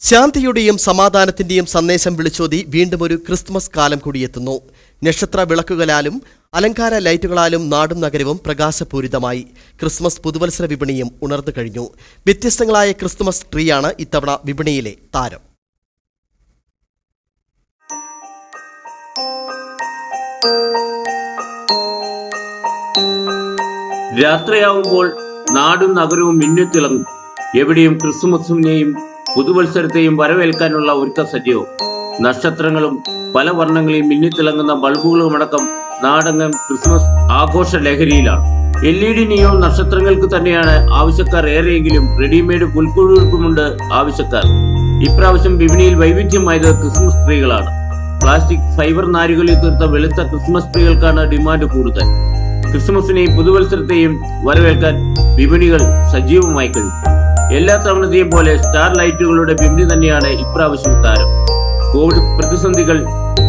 ശാന്തിയുടെയും സമാധാനത്തിന്റെയും സന്ദേശം വിളിച്ചോതി വീണ്ടും ഒരു ക്രിസ്മസ് കാലം കൂടിയെത്തുന്നു. നക്ഷത്ര വിളക്കുകളാലും അലങ്കാര ലൈറ്റുകളാലും നാടും നഗരവും പ്രകാശപൂരിതമായി. ക്രിസ്മസ് പുതുവത്സര വിപണിയും ഉണർന്നു കഴിഞ്ഞു. വ്യത്യസ്തങ്ങളായ ക്രിസ്മസ് ട്രീയാണ് ഇത്തവണ വിപണിയിലെ താരം. രാത്രിയാവുമ്പോൾ നാടും നഗരവും മിന്നിത്തിളങ്ങും എവിടെയും ക്രിസ്തുമസിനെയും പുതുവത്സരത്തെയും വരവേൽക്കാനുള്ള ഒരുക്ക സജ്ജവും നക്ഷത്രങ്ങളും പല വർണങ്ങളിൽ മിന്നിത്തിളങ്ങുന്ന ബൾബുകളുമടക്കം നാടകം ക്രിസ്മസ് ആഘോഷ ലഹരിയിലാണ് എൽ ഇ ഡി നിയോ നക്ഷത്രങ്ങൾക്ക് തന്നെയാണ് ആവശ്യക്കാർ ഏറെയെങ്കിലും റെഡിമെയ്ഡ് പുൽക്കുഴുകൾക്കുമുണ്ട് ആവശ്യക്കാർ. ഇപ്രാവശ്യം വിപണിയിൽ വൈവിധ്യമായത് ക്രിസ്മസ് ട്രീകളാണ് പ്ലാസ്റ്റിക് ഫൈബർ നാരുകളിൽ തീർത്ത വെളുത്ത ക്രിസ്മസ് ട്രീകൾക്കാണ് ഡിമാൻഡ് കൂടുതൽ. ക്രിസ്മസിനെയും പുതുവത്സരത്തെയും വരവേൽക്കാൻ വിപണികൾ സജീവമായി കഴിഞ്ഞു. എല്ലാ തവണത്തെയും പോലെ സ്റ്റാർ ലൈറ്റുകളുടെ ബിംബി തന്നെയാണ് ഇപ്രാവശ്യം താരം. കോവിഡ് പ്രതിസന്ധികൾ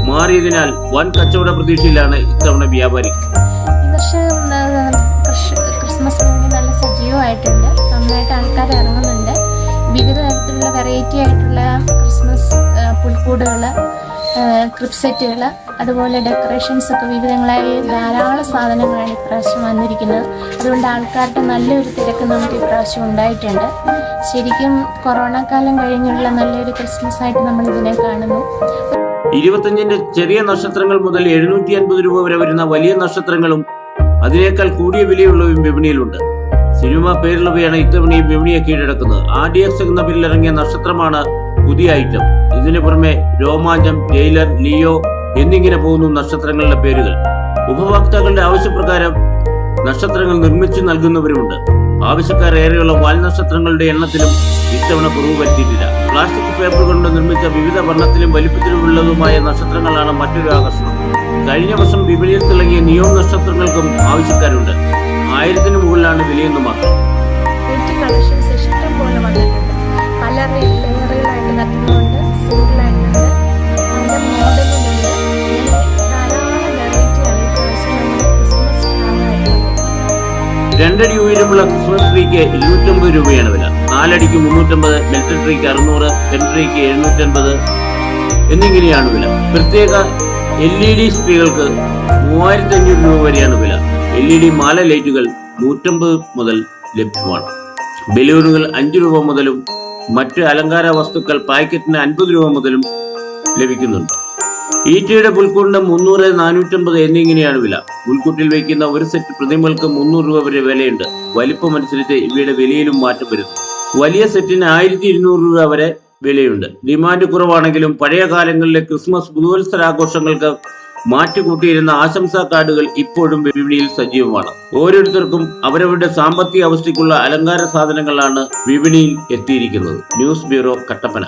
മാറിയതിനാൽ വൻ കച്ചവട പ്രതീക്ഷയിലാണ് ഇത്തവണ വ്യാപാരി. ക്രിസ്മസ് നല്ല സജീവമായിട്ടുണ്ട്. നന്നായിട്ട് ആൾക്കാർ ഇറങ്ങുന്നുണ്ട്. വിവിധ തരത്തിലുള്ള വെറൈറ്റി ആയിട്ടുള്ള ക്രിസ്മസ് പുൽക്കൂടുകൾ ക്രിപ്സെറ്റുകൾ അതുപോലെ ഡെക്കറേഷൻസ് ഒക്കെ വിവിധങ്ങളായ ധാരാളം സാധനങ്ങളാണ് ഇപ്രാവശ്യം വന്നിരിക്കുന്നത്. അതുകൊണ്ട് ആൾക്കാരുടെ നല്ലൊരു തിരക്ക് നമുക്ക് ഇപ്രാവശ്യം ഉണ്ടായിട്ടുണ്ട്. ശരിക്കും കൊറോണ കാലം കഴിഞ്ഞുള്ള നല്ലൊരു ക്രിസ്മസ് ആയിട്ട് നമ്മൾ ഇതിനെ കാണുന്നു. ഇരുപത്തഞ്ചിന്റെ ചെറിയ നക്ഷത്രങ്ങൾ മുതൽ എഴുന്നൂറ്റി അൻപത് രൂപ വരെ വരുന്ന വലിയ നക്ഷത്രങ്ങളും അതിനേക്കാൾ കൂടിയ വിലയുള്ളവയും വിപണിയിലുണ്ട്. സിനിമ പേരുള്ളവയാണ് ഇത്തവണയും വിപണിയെ കീഴടക്കുന്നത്. ആർ ഡി എക്സ് എന്ന പേരിൽ ഇറങ്ങിയ നക്ഷത്രമാണ് പുതിയ ഐറ്റം. ഇതിനു പുറമെ രോമാഞ്ചം ജയിലർ ലിയോ എന്നിങ്ങനെ പോകുന്നു നക്ഷത്രങ്ങളുടെ പേരുകൾ. ഉപഭോക്താക്കളുടെ ആവശ്യപ്രകാരം നക്ഷത്രങ്ങൾ നിർമ്മിച്ചു നൽകുന്നവരുമുണ്ട്. ആവശ്യക്കാർ ഏറെയുള്ള വാൽ നക്ഷത്രങ്ങളുടെ എണ്ണത്തിലും ഇത്തവണ കുറവ് വരുത്തിയിട്ടില്ല. പ്ലാസ്റ്റിക് പേപ്പർ കൊണ്ട് നിർമ്മിച്ച വിവിധ വർണത്തിലും വലിപ്പത്തിലുമുള്ളതുമായ നക്ഷത്രങ്ങളാണ് മറ്റൊരു ആകർഷണം. കഴിഞ്ഞ വർഷം വിപണിയിൽ തിളങ്ങിയ നിയോ നക്ഷത്രങ്ങൾക്കും ആവശ്യക്കാരുണ്ട്. ആയിരത്തിന് മുകളിലാണ് വിലയെന്ന് മാത്രം. പല രണ്ടടി ഉയരമുള്ള ക്രിസ്മസ് ട്രീക്ക് ഇരുന്നൂറ്റമ്പത് രൂപയാണ് വില. നാലടിക്ക് മുന്നൂറ്റമ്പത് മെൽറ്റർ ട്രീക്ക് അറുന്നൂറ് പെൻ ട്രീക്ക് എഴുന്നൂറ്റൻപത് എന്നിങ്ങനെയാണ് വില. പ്രത്യേക എൽ ഇ ഡി സ്ത്രീകൾക്ക് മൂവായിരത്തി അഞ്ഞൂറ് രൂപ വരെയാണ് വില. എൽ ഇ ഡി മാല ലൈറ്റുകൾ നൂറ്റമ്പത് മുതൽ ലഭ്യമാണ്. ബലൂണുകൾ അഞ്ച് രൂപ മുതലും മറ്റ് അലങ്കാര വസ്തുക്കൾ പാക്കറ്റിന് അൻപത് രൂപ മുതലും ലഭിക്കുന്നുണ്ട്. ഈറ്റയുടെ പുൽക്കൂടിന് മുന്നൂറ് നാനൂറ്റമ്പത് എന്നിങ്ങനെയാണ് വില. പുൽക്കൂട്ടിൽ വയ്ക്കുന്ന ഒരു സെറ്റ് പ്രതിമകൾക്ക് മുന്നൂറ് രൂപ വരെ വിലയുണ്ട്. വലിപ്പം അനുസരിച്ച് ഇവയുടെ വിലയിലും മാറ്റം വരുന്നു. വലിയ സെറ്റിന് ആയിരത്തി ഇരുന്നൂറ് രൂപ വരെ വിലയുണ്ട്. ഡിമാൻഡ് കുറവാണെങ്കിലും പഴയ കാലങ്ങളിലെ ക്രിസ്മസ് പുതുവത്സരാഘോഷങ്ങൾക്ക് മാറ്റുകൂട്ടിയിരുന്ന ആശംസാ കാർഡുകൾ ഇപ്പോഴും വിപണിയിൽ സജീവമാണ്. ഓരോരുത്തർക്കും അവരവരുടെ സാമ്പത്തിക അവസ്ഥയ്ക്കുള്ള അലങ്കാര സാധനങ്ങളാണ് വിപണിയിൽ എത്തിയിരിക്കുന്നത്. News bureau Kattappana.